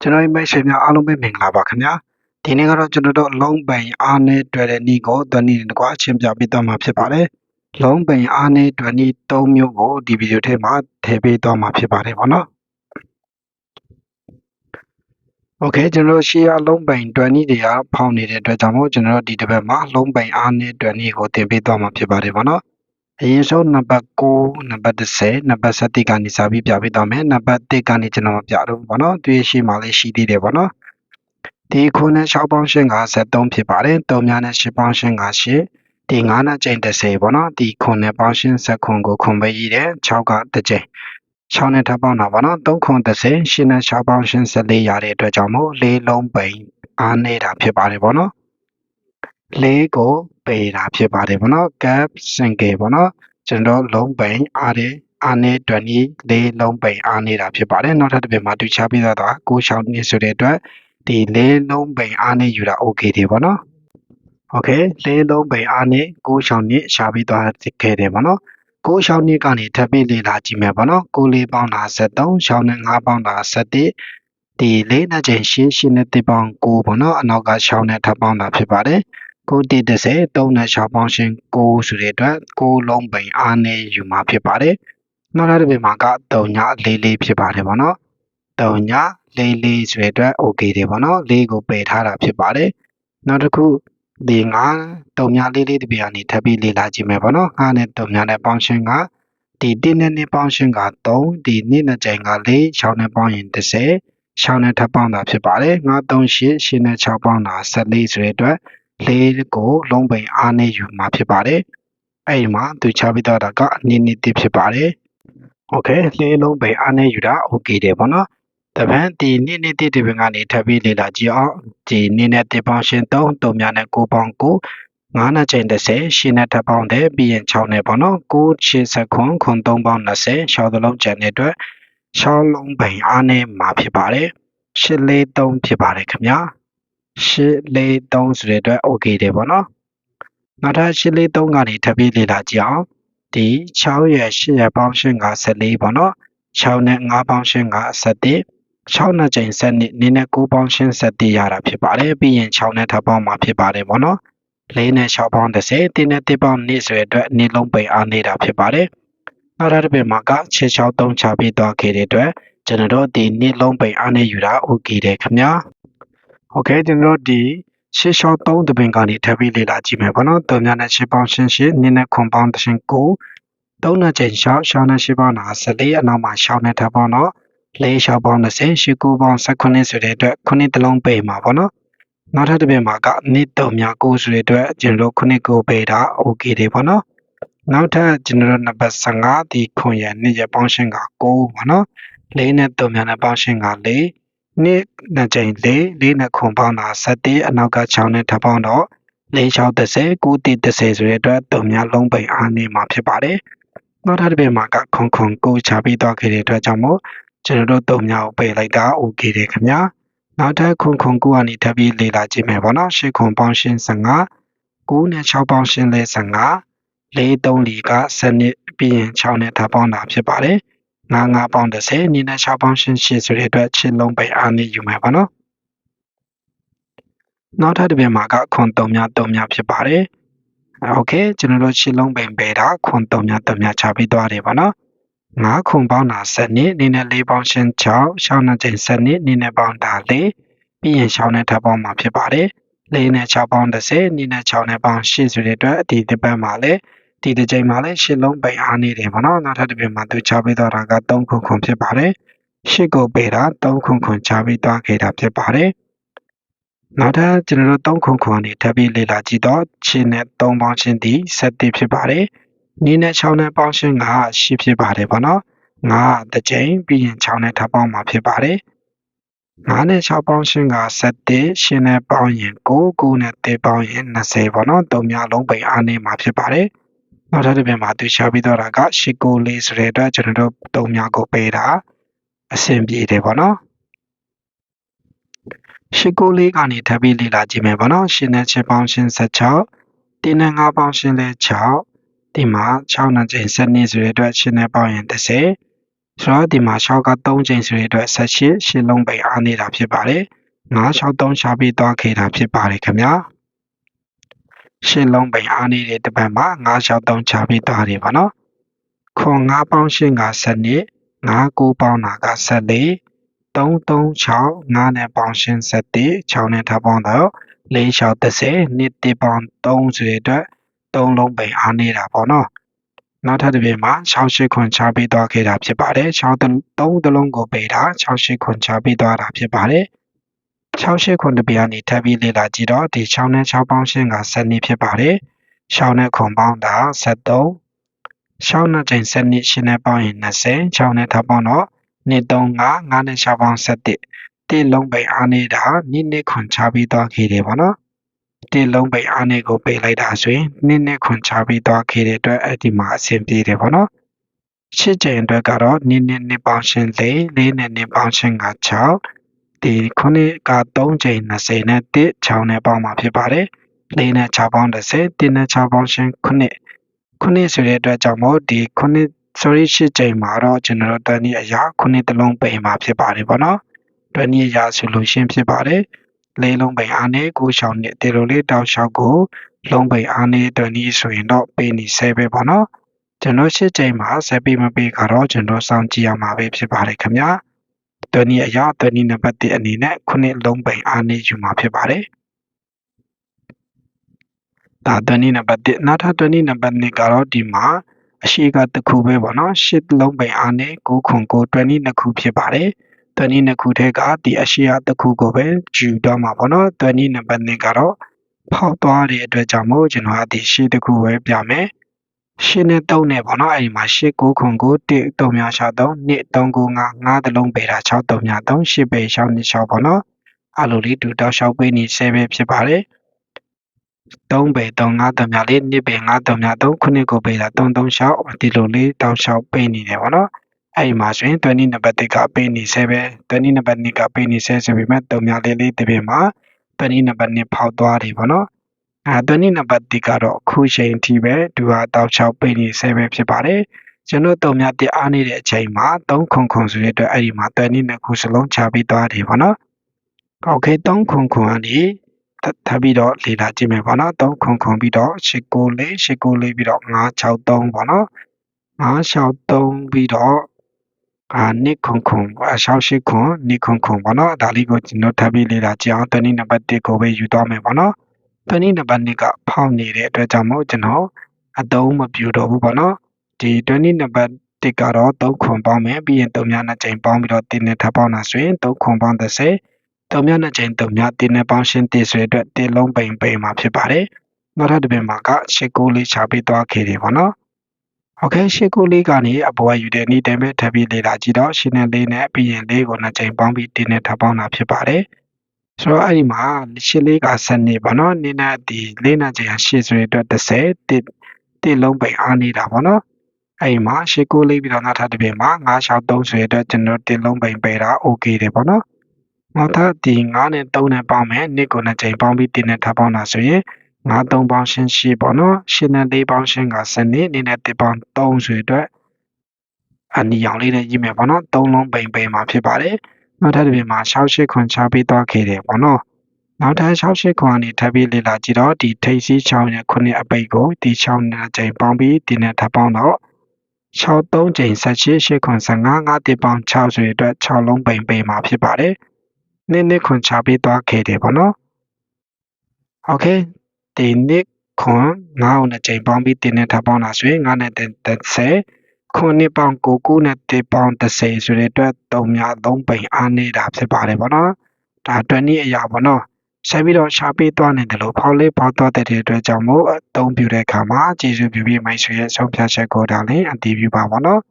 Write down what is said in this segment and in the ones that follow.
ကျွန်တော်ရဲ့မိတ်ဆွေများအားလုံးပဲမင်္ဂလာပါခင်ဗျာဒီနေ့ကတော့ကျွန်တော်တို့လုံးပိန်အားနဲ့တွေ့တဲ့ဤကိုသွန်ဤတကွာအချင်းပြပေးသွားမှာဖြစ်ပါတယ်လုံးပိန်အားနဲ့တွေ့ဤ၃မျိုးကိုဒီဗီဒီယိုထဲမှာထည့်ပေးသွားမှာဖြစ်ပါတယ်ဗောနော်โอเคကျွန်တော်တို့ရှေ့ရလုံးပိန်တွေ့ဤတွေကဖောင်းနေတဲ့အတွက်ကြောင့်မို့ကျွန်တော်တို့ဒီတစ်ပတ်မှာလုံးပိန်အားနဲ့တွေ့ဤကိုသင်ပေးသွားမှာဖြစ်ပါတယ်ဗောနော် အရင်ဆုံးနံပါတ်9နံပါတ်10နံပါတ်7ကနေစပြီးပြပေးသွားမယ်နံပါတ်1ကနေကျွန်တော်ပြတော့ဗောနော်သူရှိမှလည်းရှိသေးတယ်ဗောနော်ဒီခုနဲ့6ပေါင်းရှင်းက73ဖြစ်ပါတယ်3များနဲ့10ပေါင်းရှင်းက8ဒီ9နဲ့ကျိန်30ဗောနော်ဒီခုနဲ့ပေါင်းရှင်း7ခုကိုခုံပေးရည်တယ်6ကတစ်ကျိန်6နဲ့ထပ်ပေါင်းတာဗောနော်3ခု30 10နဲ့6ပေါင်းရှင်း14ရတဲ့အတွက်ကြောင့်မို့လေးလုံးပိန်အားနေတာဖြစ်ပါတယ်ဗောနော် လေးကိုပေတာဖြစ်ပါတယ်ဗောနော် gap single ဗောနော်ကျွန်တော်လုံးပိန်အားတယ်အားနေတွန်ကြီးလေးလုံးပိန်အားနေတာဖြစ်ပါတယ်နောက်ထပ်တစ်ပြင်မှာတူချပေးသွားတာကိုရှောင်းနေဆိုတဲ့အတွက်ဒီလေးလုံးပိန်အားနေယူတာ okay တယ်ဗောနော် okay လေးလုံးပိန်အားနေကိုရှောင်းနေရှာပြီးသွားခဲ့တယ်ဗောနော်ကိုရှောင်းနေကနေထပ်ပြီးလေ့လာကြည့်မယ်ဗောနော်ကိုလေးပေါင်းတာ73ရှောင်းနဲ့5ပေါင်းတာ71ဒီလေးနှစ်ချိန်ရှင်းရှင်းနဲ့တစ်ပေါင်း9ပေါ့နော်အနောက်ကရှောင်းနဲ့ထပ်ပေါင်းတာဖြစ်ပါတယ် ကိုတီ30 3နဲ့6ပေါင်းရှင်း9ဆိုတဲ့အတွက်6လုံးပိန်အားနဲ့ယူမှာဖြစ်ပါတယ်နောက်တစ်ပြင်မှာက3ညလေးလေးဖြစ်ပါတယ်ဗောနော်3ညလေးလေးဆိုတဲ့အတွက် okay တယ်ဗောနော်လေးကိုပယ်ထားတာဖြစ်ပါတယ်နောက်တစ်ခုဒီ9 3ညလေးလေးတပြားနေထပ်ပြီးလေ့လာကြည့်မယ်ဗောနော်9နဲ့3ညနဲ့ပေါင်းရှင်းကဒီ1နဲ့2ပေါင်းရှင်းက3ဒီ2နဲ့ချိန်က4 6နဲ့ပေါင်းရင်30 6နဲ့ထပ်ပေါင်းတာဖြစ်ပါတယ်9 3 8 8နဲ့6ပေါင်းတာ14ဆိုတဲ့အတွက် လေးကိုလုံးပိန်အားနဲ့ယူမှာဖြစ်ပါတယ်။အဲ့ဒီမှာသူချပေးတာကအနည်းနည်းသိဖြစ်ပါတယ်။ Okay လေးလုံးပိန်အားနဲ့ယူတာ okay တယ်ပေါ့နော်။တပန်းဒီနည်းနည်းသိတဲ့ဘင်ကနေထပ်ပြီးလေ့လာကြည့်အောင်ဒီနည်းနဲ့တပောင်းရှင်3 3များနဲ့9ပေါင်း9 9နဲ့ချိန်30ရှင်းနဲ့ထပ်ပေါင်းတယ်ပြီးရင်6နဲ့ပေါ့နော်9ရှင်းစခွန်ခွန်3ပေါင်း20ရှောင်းသလုံးကျန်တဲ့အတွက်ရှောင်းလုံးပိန်အားနဲ့မှာဖြစ်ပါတယ်။ရှင်းလေး3ဖြစ်ပါတယ်ခင်ဗျာ။ 843ဆိုတဲ့အတွက် okay တယ်ပေါ့နော်နောက်ထပ်843ကနေထပ်ပြီးလေ့လာကြည့်အောင်ဒီ6ရဲ့8ရဲ့ပေါင်းရှင်းက14ပေါ့နော်6နဲ့5ပေါင်းရှင်းက17 6နဲ့ချိန်7နှစ်နင်းနဲ့9ပေါင်းရှင်း17ရတာဖြစ်ပါတယ်ပြီးရင်6နဲ့ထပ်ပေါင်းမှာဖြစ်ပါတယ်ပေါ့နော်4နဲ့6ပေါင်း30တင်းနဲ့1ပေါင်း2ဆိုတဲ့အတွက်နေလုံးပိန်အားနေတာဖြစ်ပါတယ်နောက်တစ်ပြင်မှာက6 6 3ချပြီးသွားခဲ့တဲ့အတွက်ကျွန်တော်တို့ဒီနေလုံးပိန်အားနေယူတာ okay တယ်ခင်ဗျာ ဟုတ်ကဲ့ကျွန်တော်ဒီရှေ့လျှောက်သုံးတပင်ကနေထပ်ပြီးလေ့လာကြည့်မယ်ပေါ့နော်တော်များနဲ့ရှင်းပေါင်းရှင်းရှင်းနင်းနဲ့ခွန်ပေါင်းတရှင်ကိုသုံးနှစ်ချိန်ရှောက်ရှောင်းနဲ့ရှင်းပေါင်းတာ14အနောက်မှာရှောင်းနဲ့ထပ်ပေါင်းတော့လေးရှောက်ပေါင်း20ရှစ်ကိုပေါင်း19ဆိုတဲ့အတွက်ခုနှစ်တလုံးပေးမှာပေါ့နော်နောက်ထပ်တပင်မှာကနှစ်တော်များကိုဆိုတဲ့အတွက်ကျွန်တော်ခုနှစ်ကိုပေးတာ okay တယ်ပေါ့နော်နောက်ထပ်ကျွန်တော်နံပါတ်15ဒီခွန်ရနှစ်ရပေါင်းရှင်းက9ပေါ့နော်လေးနဲ့တော်များနဲ့ပေါင်းရှင်းက4 နှစ်နှစ်ကြိမ်လေးလေးနဲ့ခွန်ပေါင်းတာ7အနောက်က6နဲ့ထပ်ပေါင်းတော့၄6 30 9 30ဆိုတဲ့အတွက်တုံများလုံးပိန်အားနေမှာဖြစ်ပါတယ်။နောက်ထပ်တစ်ပြင်မှာကခွန်ခွန်ကိုချပြီးတော့ခဲ့တဲ့အတွက်ကြောင့်မို့ကျွန်တော်တို့တုံများကိုပိတ်လိုက်တာ okay တယ်ခင်ဗျာ။နောက်ထပ်ခွန်ခွန်ကိုကနေထပ်ပြီးလေ့လာကြည့်မယ်ပေါ့နော်။ရှစ်ခွန်ပေါင်းရှင်း15 9နဲ့6ပေါင်းရှင်းလဲ15 4 3လီက7နှစ်ပြီးရင်6နဲ့ထပ်ပေါင်းတာဖြစ်ပါတယ်။ ငါးငါးပေါင်း30နီနဲ့6ပေါင်းရှင်းရှင်းဆိုတဲ့အတွက်ချစ်လုံးပိတ်အားနေယူမယ်ပါနော်နောက်ထပ်တစ်ပြင်မှာကခွန်3များ3များဖြစ်ပါတယ်โอเคကျွန်တော်တို့ချစ်လုံးပိန်ပေတာခွန်3များ3များချပြီးသွားတယ်ပါနော်9ခွန်ပေါင်းတာ7နှစ်နင်းနဲ့4ပေါင်းရှင်း6ရှောင်းနဲ့ချိန်7နှစ်နင်းနဲ့ပေါင်းတာ4ပြီးရင်ရှောင်းနဲ့ထပ်ပေါင်းမှာဖြစ်ပါတယ်4နဲ့6ပေါင်း30နင်းနဲ့6နဲ့ပေါင်း8ဆိုတဲ့အတွက်ဒီတစ်ပတ်မှာလည်း ဒီတစ်ချိန်မှာလည်းရှစ်လုံးပိန်အားနေတယ်ပေါ့နော်နောက်ထပ်တစ်ပြင်မှာသူချပေးတော့တာက3ခုခွန်ဖြစ်ပါတယ်ရှစ်ကိုပေတာ3ခုခွန်ချပေးသွားခဲ့တာဖြစ်ပါတယ်နောက်ထပ်ကျွန်တော်တို့3ခုခွန်နေထပ်ပြီးလေ့လာကြည့်တော့ချင်းနဲ့3ပေါင်းချင်းဒီ7ဖြစ်ပါတယ်နီးနဲ့6နဲ့ပေါင်းချင်းက10ဖြစ်ပါတယ်ပေါ့နော်9တစ်ချိန်ပြီးရင်6နဲ့ထပ်ပေါင်းမှာဖြစ်ပါတယ်9နဲ့6ပေါင်းရှင်းက7ရှင်းနဲ့ပေါင်းရင်9 9နဲ့3ပေါင်းရင်20ပေါ့နော်။သုံးများလုံးပိန်အားနေမှာဖြစ်ပါတယ်။ နောက်ထပ်တစ်ပြန်မှာသူရှာပြီးတော့တာကရှစ်ကိုလေးဆိုတဲ့အတွက်ကျွန်တော်တို့တုံများကိုပေးတာအဆင်ပြေတယ်ပေါ့နော်ရှစ်ကိုလေးကနေထပ်ပြီးလေ့လာကြည့်မယ်ပေါ့နော်ရှင်းနဲ့ချက်ပေါင်းရှင်း16တင်းနဲ့5ပေါင်းရှင်းလဲ6ဒီမှာ6နဲ့ချိန်7နှစ်ဆိုတဲ့အတွက်ရှင်းနဲ့ပေါင်းရင်30ဆိုတော့ဒီမှာ6က3ချိန်ဆိုတဲ့အတွက်18ရှစ်လုံးပိန်အားနေတာဖြစ်ပါတယ်9 6 3ရှာပြီးသွားခဲ့တာဖြစ်ပါတယ်ခင်ဗျာ ရှစ်လုံးပိန်အားနေတဲ့တစ်ပတ်မှာ9 6 3ချပြီးသွားတယ်ပါနော်ခွန်9ပေါင်းရှင်းက7နှစ်9 9ပေါင်းတာက14 3 3 6 9နဲ့ပေါင်းရှင်း7 6နဲ့ထပ်ပေါင်းတော့4 6 30နှစ်တစ်ပေါင်း3ဆိုတဲ့အတွက်3လုံးပိန်အားနေတာပေါ့နော်နောက်ထပ်တစ်ပြင်မှာ68ခွန်ချပေးသွားခဲ့တာဖြစ်ပါတယ်6သုံးတလုံးကိုပေးတာ68ခွန်ချပေးသွားတာဖြစ်ပါတယ် 68ခွန်တစ်ပြင်ကနေထပ်ပြီးလေ့လာကြည့်တော့ဒီ6နဲ့6ပေါင်းရှင်းက7နှစ်ဖြစ်ပါတယ်6နဲ့ခွန်ပေါင်းတာ73 6နဲ့ချိန်7နှစ်ရှင်းနဲ့ပေါင်းရင်20 6နဲ့ထပ်ပေါင်းတော့နှစ်3 5 5နဲ့6ပေါင်း7တစ်လုံးပိန်အားနေတာနှစ်နှစ်ခွန်ချပေးသွားခဲ့တယ်ပေါ့နော်တစ်လုံးပိတ်အားနဲ့ကိုပိတ်လိုက်တာဆိုရင်နှစ်နဲ့ခွန်ချပြီးသွားခဲ့တဲ့အတွက်အဲ့ဒီမှာအဆင်ပြေတယ်ပေါ့နော်ရှစ်ချိန်အတွက်ကတော့နှစ်နဲ့နှစ်ပေါင်းရှင်းလေးလေးနဲ့နှစ်ပေါင်းရှင်းက6 ဒီခုနှစ်က3ချိန်20နဲ့1 6နဲ့ပေါင်းမှာဖြစ်ပါတယ်လေးနဲ့6ပေါင်း30 1နဲ့6ပေါင်းရှင်းခုနှစ်ခုနှစ်ဆိုတဲ့အတွက်ကြောင့်မို့ဒီခုနှစ် sorry ရှစ်ချိန်မှာတော့ကျွန်တော်တို့တန်းဒီအရာခုနှစ်တလုံးပိတ်မှာဖြစ်ပါတယ်ပေါ့နော်တန်းဒီအရာဆိုလို့ရှင်းဖြစ်ပါတယ်လေးလုံးပိန်အားနဲ့ကိုရှောင်းနဲ့တေလိုလေးတောက်လျှောက်ကိုလုံးပိန်အားနဲ့တွန်ဒီဆိုရင်တော့ပေးနေဆဲပဲပေါ့နော်ကျွန်တော်ရှစ်ချိန်မှာဆက်ပြီးမပေးကတော့ကျွန်တော်စောင့်ကြည့်ရမှာပဲဖြစ်ပါတယ်ခင်ဗျာ တွန်ဒီအရာတွန်ဒီနံပါတ်1အနေနဲ့ခုနှစ်လုံးပိန်အားနဲ့ယူမှာဖြစ်ပါတယ်ဒါတွန်ဒီနံပါတ်1နောက်ထပ်တွန်ဒီနံပါတ်2ကတော့ဒီမှာအရှိကတစ်ခုပဲပေါ့နော်ရှစ်လုံးပိန်အားနဲ့9ခွန်9တွန်ဒီနှစ်ခုဖြစ်ပါတယ်သွန်နီနှစ်ခုထဲကဒီအရှိယတစ်ခုကိုပဲယူတော့မှာပေါ့နော်သွန်နီနံပါတ်2ကတော့ဖောက်သွားတဲ့အတွက်ကြောင့်မို့ကျွန်တော်ကဒီရှေ့တစ်ခုပဲပြမယ် ရှင်းနဲ့3နဲ့ပေါ့နော်အဲ့ဒီမှာရှစ်9ခွန်9 1 3မြ6 3 2 3 9 5 5တလုံးပေးတာ6 3မြ3 8ပဲ6 2 6ပေါ့နော်အဲ့လိုလေးတူတောက်လျှောက်ပေးနေဆဲပဲဖြစ်ပါတယ်3ပဲ3 5 3မြလေး2ပဲ5 3မြ3ခုနှစ်ကိုပေးတာ3 3 6ဒီလိုလေးတောက်လျှောက်ပေးနေတယ်ပေါ့နော်အဲ့ဒီမှာဆိုရင်20နံပါတ်1ကပေးနေဆဲပဲ20နံပါတ်2ကပေးနေဆဲဆိုပေမဲ့တုံများလေးလေးတပင်မှာ20နံပါတ်2ဖောက်သွားတယ်ပေါ့နော် အဲ20နံပါတ်1ကတော့အခုချိန်ထိပဲသူဟာတောက်ချောက်ပေးနေဆဲပဲဖြစ်ပါတယ်ကျွန်တော်တုံများတစ်အားနေတဲ့အချိန်မှာ3ခုခုဆိုတဲ့အတွက်အဲ့ဒီမှာ20နှစ်ခုစလုံးချပေးသွားတယ်ပေါ့နော်โอเค3ခုခုကနေထပ်ပြီးတော့လေ့လာကြည့်မယ်ပေါ့နော်3ခုခုပြီးတော့8 9 4 8 9 4ပြီးတော့9 6 3ပေါ့နော်9 6 3ပြီးတော့အာနှစ်ခုံခုံအရှောက်ရှိခွန်နှစ်ခုံခုံပေါ့နော်ဒါလေးကိုကျွန်တော်ထပ်ပြီးလေ့လာကြည့်အောင်တနည်းနံပါတ်1ကိုပဲယူသွားမယ်ပေါ့နော် တနည်းနံပါတ်2ကဖောက်နေတဲ့အတွက်ကြောင့်မို့ကျွန်တော်အသုံးမပြုတော့ဘူးပေါ့နော်ဒီတနည်းနံပါတ်1ကတော့3ခွန်ပေါင်းမယ်ပြီးရင်3များ2ချိန်ပေါင်းပြီးတော့တင်းနဲ့ထပ်ပေါင်းတာဆိုရင်3ခွန်ပေါင်း30 3များ2ချိန်3များတင်းနဲ့ပေါင်းရှင်းတစ်ဆိုတဲ့အတွက်တင်းလုံးပိန်ပိန်မှာဖြစ်ပါတယ်နောက်ထပ်တစ်ပင်မှာကရှစ်ကိုလေးချပေးသွားခဲ့တယ်ပေါ့နော်โอเคရှစ်ကိုလေးကနေအပေါ်ယူတဲ့နေ့တည်းပဲထပ်ပြီးလေ့လာကြည့်တော့ရှင်းနဲ့လေးနဲ့ပြီးရင်လေးကိုနှစ်ချိန်ပေါင်းပြီးတင်းနဲ့ထပ်ပေါင်းတာဖြစ်ပါတယ် ဆိုတော့အဲ့ဒီမှာရှစ်လေးက7နေပါနော်နေ့နဲ့ဒီလေးနဲ့ချိန်ရှစ်ဆိုတဲ့အတွက်30တစ်တစ်လုံးပိန်အားနေတာပေါ့နော်အဲ့ဒီမှာရှစ်ကိုလေးပြီးတော့နောက်ထပ်တစ်ပြင်မှာ9 6 3ဆိုတဲ့အတွက်ကျွန်တော်တစ်လုံးပိန်ပေးတာ okay တယ်ပေါ့နော်နောက်ထပ်ဒီ9နဲ့3နဲ့ပေါင်းမယ်နှစ်ကိုနှစ်ချိန်ပေါင်းပြီးတင်းနဲ့ထပ်ပေါင်းတာဆိုရင်ငါးသုံးပေါင်းရှင်းရှိပေါ့နော်ရှင်းနဲ့လေးပေါင်းရှင်းကစနစ်အနေနဲ့တစ်ပေါင်း3ဆိုအတွက်အနီရောင်လေးနဲ့ရေးမယ်ပေါ့နော်သုံးလုံးပိန်ပိန်မှာဖြစ်ပါတယ် နောက်ထပ်တစ်ပြင်မှာ689ချပေးသွားခဲ့တယ်ပေါ့နော်နောက်ထပ်68ခွန်ကနေထပ်ပြီးလေ့လာကြည့်တော့ဒီထိပ်စီး6ရဲ့9အပိတ်ကိုဒီ6နဲ့ချိန်ပေါင်းပြီးဒီနဲ့ထပ်ပေါင်းတော့63ချိန်78 85 9တိပေါင်း6ဆိုရအတွက်6လုံးပိန်ပေးမှာဖြစ်ပါတယ်။နေ့နေ့ခွန်ချပေးသွားခဲ့တယ်ပေါ့နော်။ Okay ဒီနေ့ခွန်9နဲ့ချိန်ပေါင်းပြီးဒီနဲ့ထပ်ပေါင်းတာဆိုရင်9နဲ့10 9ပေါင်9ခုနဲ့10ပေါင်10ဆိုတဲ့အတွက်3များ3ပိန်အားနေတာဖြစ်ပါတယ်ဗောနော်ဒါအတွက်နည်းအရာဗောနော်ဆက်ပြီးတော့ရှားပေးသွားနေတယ်လို့ဖောက်လေးဖောက်သွားတဲ့အတွက်ကြောင့်မို့အသုံးပြုတဲ့အခါမှာကျေးဇူးပြုပြီးမိုက်ဆွေရဲ့ဆုံးဖြတ်ချက်ကိုဒါလည်းအတည်ပြုပါဗောနော်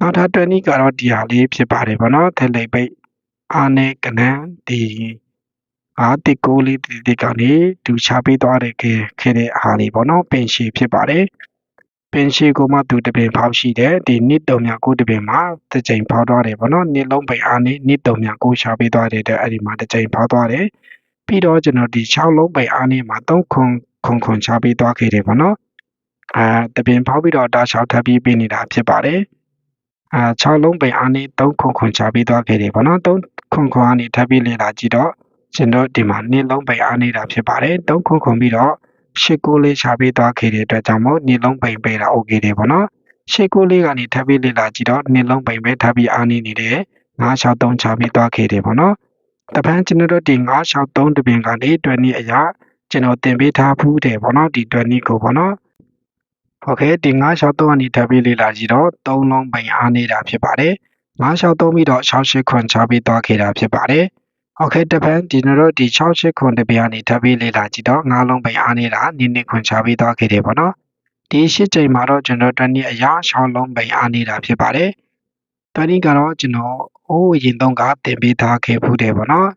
နောက်ထပ်အတွက်နည်းကတော့ဒီဟာလေးဖြစ်ပါတယ်ဗောနော်ထဲလိပ်ပိတ်အားနေကနန်းဒီအာတိကိုလေးတိတိကနေသူချပေးသွားတဲ့ခဲခဲတဲ့အားလေးပေါ့နော်ပင်ရှိဖြစ်ပါတယ်။ ပင်ရှည်ကိုမှသူတပင်ဖောက်ရှိတယ်ဒီနစ်တုံမြကိုတပင်မှာတစ်ချိန်ဖောက်သွားတယ်ပေါ့နော်နစ်လုံးပင်အားနဲ့နစ်တုံမြကိုချပေးသွားတဲ့အတွက်အဲ့ဒီမှာတစ်ချိန်ဖောက်သွားတယ်ပြီးတော့ကျွန်တော်ဒီ6လုံးပင်အားနဲ့မှာ3ခွန်ခွန်ခွန်ချပေးသွားခဲ့တယ်ပေါ့နော်အာတပင်ဖောက်ပြီးတော့တာ6ထပ်ပြီးပေးနေတာဖြစ်ပါတယ်အာ6လုံးပိန်အားနဲ့3ခွန်ခွန်ချပြီးသွားခဲ့တယ်ပေါ့နော်3ခွန်ခွန်အနေထပ်ပြီးလေ့လာကြည့်တော့ကျွန်တော်ဒီမှာ2လုံးပိန်အားနေတာဖြစ်ပါတယ်3ခွန်ခွန်ပြီးတော့ ရှစ်ကိုလေးရှာပေးသွားခဲ့တဲ့အတွက်ကြောင့်မို့နေလုံးပိန်ပေးတာ okay တယ်ပေါ့နော်ရှစ်ကိုလေးကနေထပ်ပြီးလေ့လာကြည့်တော့နေလုံးပိန်ပဲထပ်ပြီးအားနေနေတယ်963ချပေးသွားခဲ့တယ်ပေါ့နော်တပန်းကျွန်တော်တို့ဒီ963တပင်ကနေတွေ့နေအရာကျွန်တော်တင်ပေးထားဖူးတယ်ပေါ့နော်ဒီတွေ့နေကိုပေါ့နော်ဟုတ်ကဲ့ဒီ963ကနေထပ်ပြီးလေ့လာကြည့်တော့3လုံးပိန်အားနေတာဖြစ်ပါတယ်963ပြီးတော့689ချပေးသွားခဲ့တာဖြစ်ပါတယ် โอเคတပန်းဒီကျွန်တော်တို့ဒီ68ခွန်တပင်ကနေထပ်ပြီးလေ့လာကြည့်တော့9လုံးပိန်အားနေတာနည်းနည်းခွန်ချပြီးသွားခဲ့တယ်ပေါ့နော်ဒီရှစ်ချိန်မှာတော့ကျွန်တော်တို့နေ့အရာ6လုံးပိန်အားနေတာဖြစ်ပါတယ်တနည်းကတော့ကျွန်တော်အိုးရင်သုံးကတင်ပေးထားခဲ့ဖူးတယ်ပေါ့နော်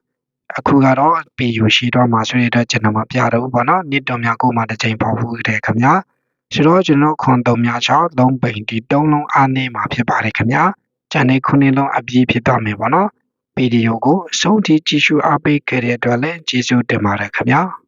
အခုကတော့ PU ရှိတော့မှာဆိုရတဲ့ကျွန်တော်မပြတော့ဘူးပေါ့နော်နှစ်တော်များကိုမှတစ်ချိန်ပေါ့ဖူးတယ်ခင်ဗျာ ဆိုတော့ကျွန်တော်ခွန်3များ6လုံးပိန်ဒီ3လုံးအားနေမှာဖြစ်ပါတယ်ခင်ဗျာ။ကျန်တဲ့ခုနှစ်လုံးအပြည့်ဖြစ်တော့မယ်ပေါ့နော်။ ဗီဒီယိုကိုအဆုံးထိကြည့်ရှုအားပေးခဲ့တဲ့အတွက်လည်းကျေးဇူးတင်ပါတယ်ခင်ဗျာ။